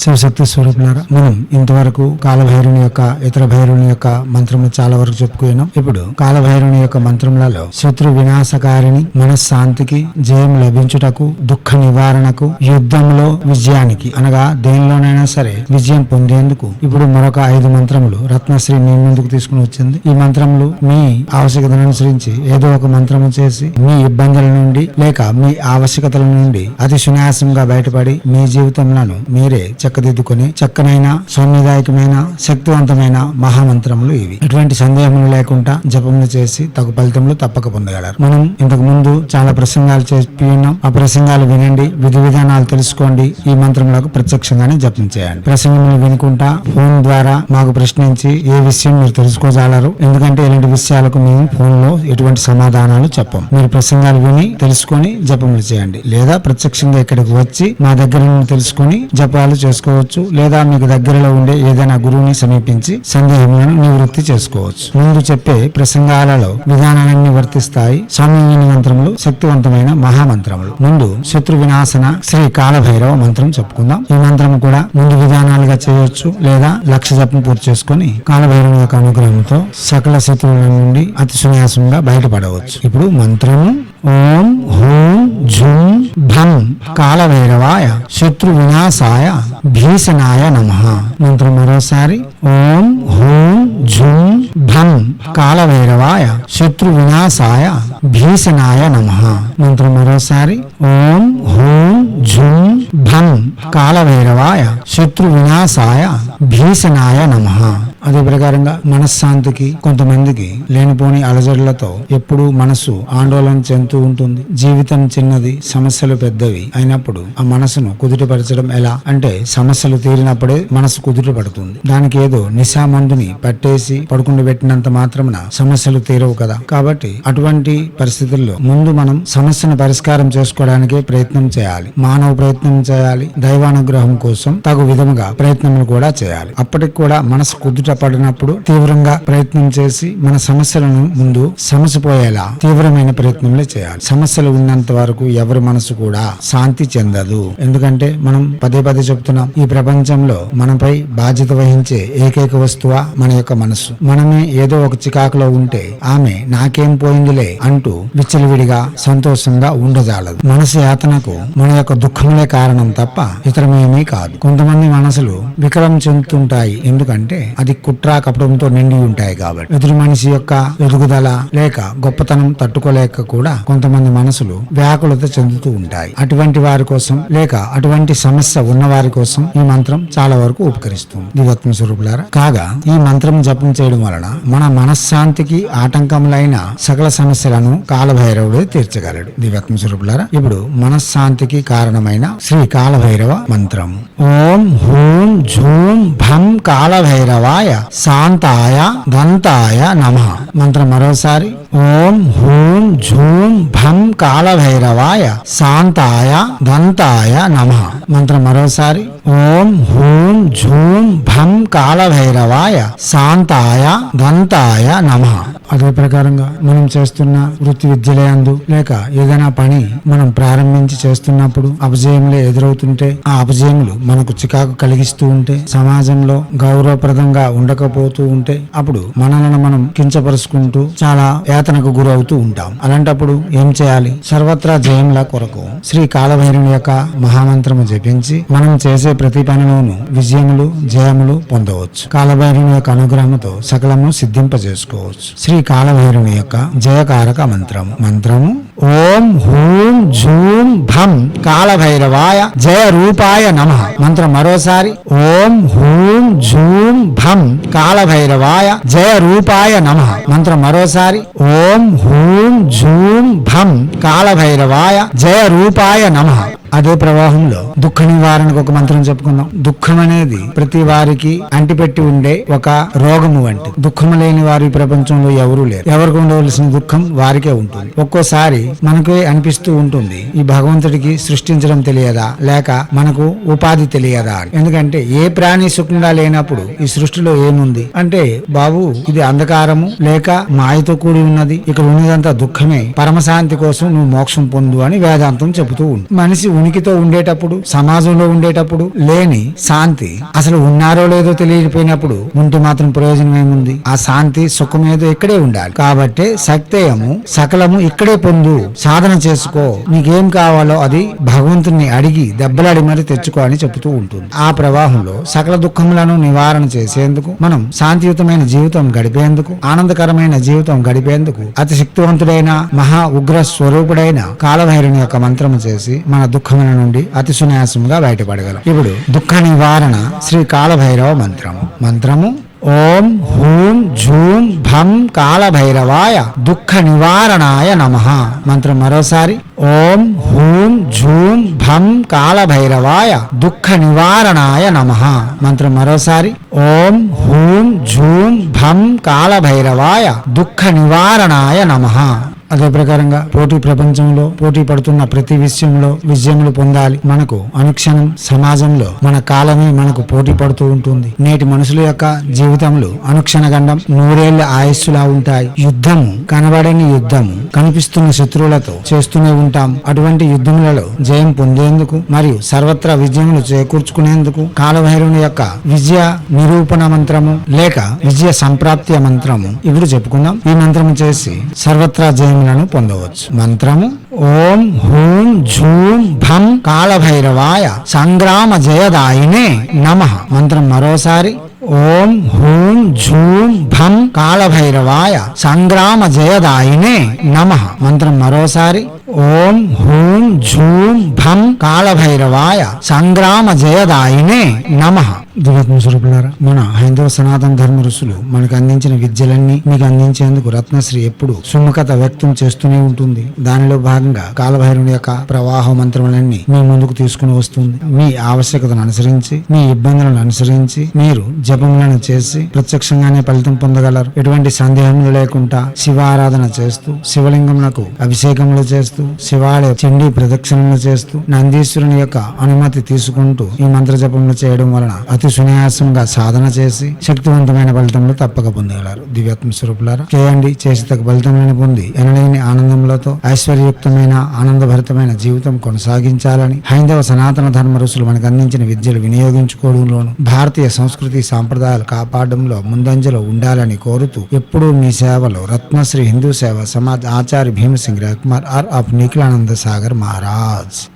శివశక్తి స్వరూపులారా మనం ఇంతవరకు కాలభైరుని యొక్క ఇతర భైరుని యొక్క మంత్రము చాలా వరకు చెప్పుకున్నాం. ఇప్పుడు కాలభైరుని యొక్క మంత్రములలో శత్రు వినాశకారిని మనశ్శాంతికి జయం లభించుటకు దుఃఖ నివారణకు యుద్ధంలో విజయానికి అనగా దేనిలోనైనా సరే విజయం పొందేందుకు ఇప్పుడు మరొక ఐదు మంత్రములు రత్నశ్రీ మీ ముందుకు తీసుకుని వచ్చింది. ఈ మంత్రములు మీ ఆవశ్యకతను అనుసరించి ఏదో ఒక మంత్రము చేసి మీ ఇబ్బందుల నుండి లేక మీ ఆవశ్యకతల నుండి అతి సునాయాసంగా బయటపడి మీ జీవితంలో మీరే చక్కదిద్దుకొని చక్కనైన సౌమ్యదాయకమైన శక్తివంతమైన మహామంత్రములు ఇవి. ఎటువంటి సందేహములు లేకుండా జపములు చేసి తగు ఫలితములు తప్పక పొందగలరు. మనం ఇంతకు ముందు చాలా ప్రసంగాలు చెప్పి ఉన్నాం. ఆ ప్రసంగాలు వినండి విధి విధానాలు తెలుసుకోండి ఈ మంత్రములకు ప్రత్యక్షంగానే జపం చేయండి. ప్రసంగములు వినుకుంటా ఫోన్ ద్వారా మాకు ప్రశ్నించి ఏ విషయం మీరు తెలుసుకోగలరు? ఎందుకంటే ఇలాంటి విషయాలకు మేము ఫోన్లో ఎటువంటి సమాధానాలు చెప్పం. మీరు ప్రసంగాలు విని తెలుసుకొని జపములు చేయండి. లేదా ప్రత్యక్షంగా ఇక్కడికి వచ్చి మా దగ్గర నుండి తెలుసుకొని జపాలు చేసుకోవచ్చు లేదా మీకు దగ్గరలో ఉండే ఏదైనా గురువుని సమీపించి సందేహములను నివృత్తి చేసుకోవచ్చు. ముందు చెప్పే ప్రసంగాలలో విధానాలన్నీ వర్తిస్తాయి స్వామి మంత్రములు శక్తివంతమైన మహామంత్రములు. ముందు శత్రు వినాశన శ్రీ కాలభైరవ మంత్రం చెప్పుకుందాం. ఈ మంత్రం కూడా ముందు విధానాలుగా చేయొచ్చు లేదా లక్ష జపం పూర్తి చేసుకొని కాలభైరవ యొక్క అనుగ్రహంతో సకల శత్రువుల నుండి అతి సున్యాసంగా బయటపడవచ్చు. ఇప్పుడు మంత్రము ఓం హూం జుం భం కాలభైరవాయ శత్రు వినాశాయ భీషణాయ నమ. మంత్రం మరోసారి. ఓం హూం జుం భం కాలభైరవాయ శత్రు వినాశాయ భీషణాయ నమ. మంత్రం మరోసారి. ఓం హూం జుం భం కాలభైరవాయ శత్రు వినాశాయ భీషణాయ నమ. అదే ప్రకారంగా మనశ్శాంతికి కొంతమందికి లేనిపోని అలజడులతో ఎప్పుడూ మనసు ఆందోళన చెందుతూ ఉంటుంది. జీవితం చిన్నది సమస్యలు పెద్దవి అయినప్పుడు ఆ మనసును కుదుటపరచడం ఎలా అంటే సమస్యలు తీరినప్పుడే మనసు కుదుట పడుతుంది దానికి ఏదో నిశా మందుని పట్టేసి పడుకుండా పెట్టినంత మాత్రమున సమస్యలు తీరవు కదా. కాబట్టి అటువంటి పరిస్థితుల్లో ముందు మనం సమస్యను పరిష్కారం చేసుకోవడానికే ప్రయత్నం చేయాలి. మానవ ప్రయత్నం చేయాలి. దైవానుగ్రహం కోసం తగు విధముగా ప్రయత్నములు కూడా చేయాలి. అప్పటికి కూడా మనసు కుదుట పడినప్పుడు తీవ్రంగా ప్రయత్నం చేసి మన సమస్యలను ముందు సమసిపోయేలా తీవ్రమైన ప్రయత్నంలో చేయాలి. సమస్యలు ఉన్నంత వరకు ఎవరి మనసు కూడా శాంతి చెందదు. ఎందుకంటే మనం పదే పదే చెప్తున్నాం ఈ ప్రపంచంలో మనపై బాధ్యత వహించే ఏకైక వస్తువ మన యొక్క మనసు. మనమే ఏదో ఒక చికాకులో ఉంటే ఆమె నాకేం పోయిందిలే అంటూ విచ్చలవిడిగా సంతోషంగా ఉండజాలదు. మనసు యాతనకు మన యొక్క దుఃఖములే కారణం తప్ప ఇతరమేమీ కాదు. కొంతమంది మనసులు వికలం చెందుతుంటాయి. ఎందుకంటే అది కుట్ర కపటంతో నిండి ఉంటాయి కాబట్టి. ఎదురు మనిషి యొక్క ఎదుగుదల లేక గొప్పతనం తట్టుకోలేక కూడా కొంతమంది మనసులు వ్యాకులత చెందుతూ ఉంటాయి. అటువంటి వారి కోసం లేక అటువంటి సమస్య ఉన్న వారి కోసం ఈ మంత్రం చాలా వరకు ఉపకరిస్తుంది. దివత్మ స్వరూపులారా కాగా ఈ మంత్రం జపం చేయడం వలన మన మనశ్శాంతికి ఆటంకములైన సకల సమస్యలను కాలభైరవుడే తీర్చగలడు. దివత్మ స్వరూపులారా ఇప్పుడు మనశ్శాంతికి కారణమైన శ్రీ కాలభైరవ మంత్రం. ఓం హూం జూం భం కాలభైరవాయ శాంతాయ దంతాయ నమ. మంత్రం మరోసారి. ఓం హూం ఝూం భం కాలభైరవాయ. శాంతాయ దంతాయ నమ. మంత్రం మరోసారి. ఓం హూం ఝూం భం కాలభైరవాయ. శాంతాయ దంతాయ నమ. అదే ప్రకారంగా మనం చేస్తున్న వృత్తి విద్యలయందు లేక ఏదైనా పని మనం ప్రారంభించి చేస్తున్నప్పుడు అపజయములు ఎదురవుతుంటే ఆ అపజయములు మనకు చికాకు కలిగిస్తూ ఉంటే సమాజంలో గౌరవప్రదంగా ఉండకపోతూ ఉంటే అప్పుడు మనలను మనం కించపరుచుకుంటూ చాలా యాతనకు గురవుతూ ఉంటాం. అలాంటప్పుడు ఏం చేయాలి? సర్వత్రా జయంల కొరకు శ్రీ కాలభైరుని యొక్క మహామంత్రము జపించి మనం చేసే ప్రతి పనిలోనూ విజయములు జయములు పొందవచ్చు. కాలభైరుని యొక్క అనుగ్రహంతో సకలము సిద్ధింపజేసుకోవచ్చు. శ్రీ కాలభైరుని యొక్క జయకారక మంత్రము. మంత్రము ఓం హూం జూం భం కాలభైరవాయ జయ రూపాయ నమ. మంత్రం మరోసారి. ఓం హూం జూం భం కాలభైరవాయ జయ రూపాయ నమ. మంత్రం మరోసారి. ఓం హూం జూం భం కాలభైరవాయ జయ రూపాయ నమ. అదే ప్రవాహంలో దుఃఖ నివారణకు ఒక మంత్రం చెప్పుకుందాం. దుఃఖం అనేది ప్రతి వారికి అంటిపెట్టి ఉండే ఒక రోగము వంటి దుఃఖం లేని వారు ఈ ప్రపంచంలో ఎవరూ లేరు. ఎవరికి ఉండవలసిన దుఃఖం వారికే ఉంటుంది. ఒక్కోసారి మనకే అనిపిస్తూ ఉంటుంది. ఈ భగవంతుడికి సృష్టించడం తెలియదా? లేక మనకు ఉపాధి తెలియదా? ఎందుకంటే ఏ ప్రాణి సుఖంగా లేనప్పుడు ఈ సృష్టిలో ఏముంది? అంటే బాబు ఇది అంధకారము లేక మాయతో కూడి ఉన్నది. ఇక్కడ ఉన్నదంతా దుఃఖమే. పరమశాంతి కోసం నువ్వు మోక్షం పొందు అని వేదాంతం చెబుతూ ఉంది. మనిషి ఉనికితో ఉండేటప్పుడు సమాజంలో ఉండేటప్పుడు లేని శాంతి అసలు ఉన్నారో లేదో తెలియకపోయినప్పుడు ఉంటే మాత్రం ప్రయోజనం ఏముంది? ఆ శాంతి సుఖం ఏదో ఇక్కడే ఉండాలి. కాబట్టి సత్యము సకలము ఇక్కడే పొందు సాధన చేసుకో. నీకేం కావాలో అది భగవంతుని అడిగి దెబ్బలాడి మరి తెచ్చుకో అని చెబుతూ ఉంటుంది. ఆ ప్రవాహంలో సకల దుఃఖములను నివారణ చేసేందుకు మనం శాంతియుతమైన జీవితం గడిపేందుకు ఆనందకరమైన జీవితం గడిపేందుకు అతి శక్తివంతుడైన మహా ఉగ్ర స్వరూపుడైన కాలభైరుని యొక్క మంత్రము చేసి మన దుఃఖముల నుండి అతి సునాయాసంగా బయటపడగలం. ఇప్పుడు దుఃఖ నివారణ శ్రీ కాలభైరవ మంత్రము. మంత్రము ఓం హూం జూం భం కాలభైరవాయ దుఃఖ నివారణాయ నమ. మంత్రం మరోసారి. ఓం హూం జూం భం కాలభైరవాయ దుఃఖ నివారణాయ నమ. మంత్రం మరోసారి. ఓం హూం జూం భం కాలభైరవాయ దుఃఖ నివారణాయ నమ. అదే ప్రకారంగా పోటీ ప్రపంచంలో పోటీ పడుతున్న ప్రతి విషయంలో విజయములు పొందాలి. మనకు అనుక్షణం సమాజంలో మన కాలమే మనకు పోటీ పడుతూ ఉంటుంది. నేటి మనుషుల యొక్క జీవితంలో అనుక్షణ గండం నూరేళ్ళ ఆయుస్సులా ఉంటాయి. యుద్ధము కనబడని యుద్ధము కనిపిస్తున్న శత్రువులతో చేస్తూనే ఉంటాం. అటువంటి యుద్ధములలో జయం పొందేందుకు మరియు సర్వత్రా విజయములు చేకూర్చుకునేందుకు కాలభైరుని యొక్క విజయ నిరూపణ మంత్రము లేక విజయ సంప్రాప్తి మంత్రము ఇప్పుడు చెప్పుకుందాం. ఈ మంత్రము చేసి సర్వత్రా జయం జయములను పొందవచ్చు. మంత్రము ఓం హూం ఝూం భం కాళభైరవాయ సంగ్రామ జయదాయినే నమ. మంత్రం మరోసారి ఓం హూం ఝూం భం కాళభైరవాయ సంగ్రామ జయదాయినే నమ. మంత్రం మరోసారి ఓం హూం ఝూం భం కాలభైరవాయ సంగ్రామ జయదాయినే నమ. దివ్యాత్మ స్వరూపులారా మన హైందవ సనాతన ధర్మ ఋషులు మనకు అందించిన విద్యలన్నీ మీకు అందించేందుకు రత్నశ్రీ ఎప్పుడు సుముఖత వ్యక్తం చేస్తూనే ఉంటుంది. దానిలో భాగంగా కాలభైరుని యొక్క ప్రవాహ మంత్రములన్నీ మీ ముందుకు తీసుకుని వస్తుంది. మీ ఆవశ్యకతను అనుసరించి మీ ఇబ్బందులను అనుసరించి మీరు జపములను చేసి ప్రత్యక్షంగానే ఫలితం పొందగలరు. ఎటువంటి సందేహములు లేకుండా శివారాధన చేస్తూ శివలింగములకు అభిషేకములు చేస్తూ శివాలయ చండీ ప్రదక్షిణలు చేస్తూ నందీశ్వరుని యొక్క అనుమతి తీసుకుంటూ ఈ మంత్ర జపములు చేయడం వలన అతి సునాయాసంగా సాధన చేసి శక్తివంతమైన ఫలితములు తప్పక పొందగలరు. దివ్యాత్మ స్వరూపులారా చేయండి. చేసి తగ్గ ఫలితములను పొంది ఎనలేని ఆనందములతో ఐశ్వర్యుక్తమైన ఆనందభరితమైన జీవితం కొనసాగించాలని హైందవ సనాతన ధర్మ ఋషులు మనకు అందించిన విద్యలు వినియోగించుకోవడంలోను భారతీయ సంస్కృతి సాంప్రదాయాలు కాపాడడంలో ముందంజలో ఉండాలని కోరుతూ ఎప్పుడూ మీ సేవలో రత్నశ్రీ హిందూ సేవ సమాజ్ ఆచార్య భీమసింగ్ కుమార్ ఆర్. आप निखिलानंद सागर महाराज